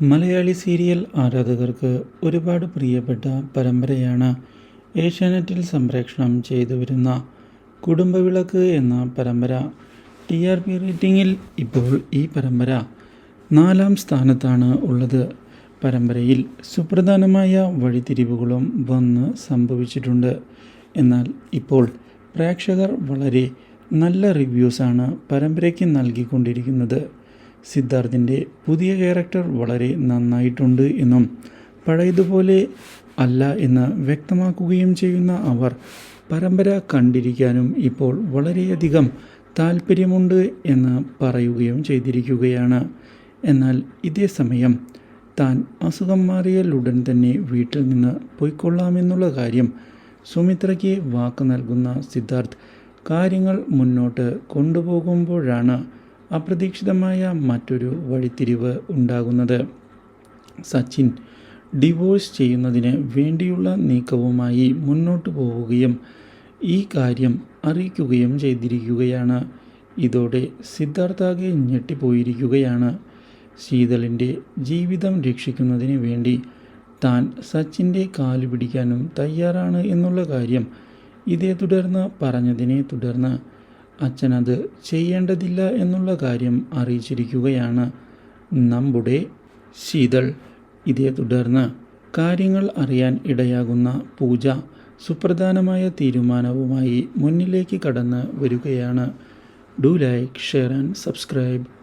Malayali serial ആരാധകർക്ക് ഒരുപാട് പ്രിയപ്പെട്ട പരമ്പരയാണ് ഏഷ്യാനെറ്റിൽ സംപ്രേഷണം ചെയ്തു വരുന്ന കുടുംബവിളക്ക് എന്ന പരമ്പര. ടി ആർ പി റേറ്റിംഗിൽ ഇപ്പോൾ ഈ പരമ്പര നാലാം സ്ഥാനത്താണ് ഉള്ളത്. പരമ്പരയിൽ സുപ്രധാനമായ വഴിത്തിരിവുകളും വന്ന് സംഭവിച്ചിട്ടുണ്ട്. എന്നാൽ ഇപ്പോൾ പ്രേക്ഷകർ വളരെ നല്ല റിവ്യൂസാണ് പരമ്പരയ്ക്ക് നൽകിക്കൊണ്ടിരിക്കുന്നത്. സിദ്ധാർത്ഥിന്റെ പുതിയ ക്യാരക്ടർ വളരെ നന്നായിട്ടുണ്ട് എന്നും പഴയതുപോലെ അല്ല എന്ന് വ്യക്തമാക്കുകയും ചെയ്യുന്ന അവർ പരമ്പര കണ്ടിരിക്കാനും ഇപ്പോൾ വളരെയധികം താല്പര്യമുണ്ട് എന്ന് പറയുകയും ചെയ്തിരിക്കുകയാണ്. എന്നാൽ ഇതേ സമയം താൻ അസുഖം മാറിയാലുടൻ തന്നെ വീട്ടിൽ നിന്ന് പോയിക്കൊള്ളാമെന്നുള്ള കാര്യം സുമിത്രയ്ക്ക് വാക്ക് നൽകുന്ന സിദ്ധാർത്ഥ് കാര്യങ്ങൾ മുന്നോട്ട് കൊണ്ടുപോകുമ്പോഴാണ് അപ്രതീക്ഷിതമായ മറ്റൊരു വഴിത്തിരിവ് ഉണ്ടാകുന്നത്. സച്ചിൻ ഡിവോഴ്സ് ചെയ്യുന്നതിന് വേണ്ടിയുള്ള നീക്കവുമായി മുന്നോട്ട് പോവുകയും ഈ കാര്യം അറിയിക്കുകയും ചെയ്തിരിക്കുകയാണ്. ഇതോടെ സിദ്ധാർത്ഥാകെ ഞെട്ടിപ്പോയിരിക്കുകയാണ്. ശീതളിന്റെ ജീവിതം രക്ഷിക്കുന്നതിന് വേണ്ടി താൻ സച്ചിന്റെ കാൽ പിടിക്കാനും തയ്യാറാണ് എന്നുള്ള കാര്യം ഇതേ തുടർന്ന് പറഞ്ഞതിനെ തുടർന്ന് അച്ഛനത് ചെയ്യേണ്ടതില്ല എന്നുള്ള കാര്യം അറിയിച്ചിരിക്കുകയാണ്. നമ്മുടെ ശീതൾ ഇതേ തുടർന്ന് കാര്യങ്ങൾ അറിയാൻ ഇടയാകുന്ന പൂജ സുപ്രധാനമായ തീരുമാനവുമായി മുന്നിലേക്ക് കടന്ന് വരികയാണ്. Do like share and subscribe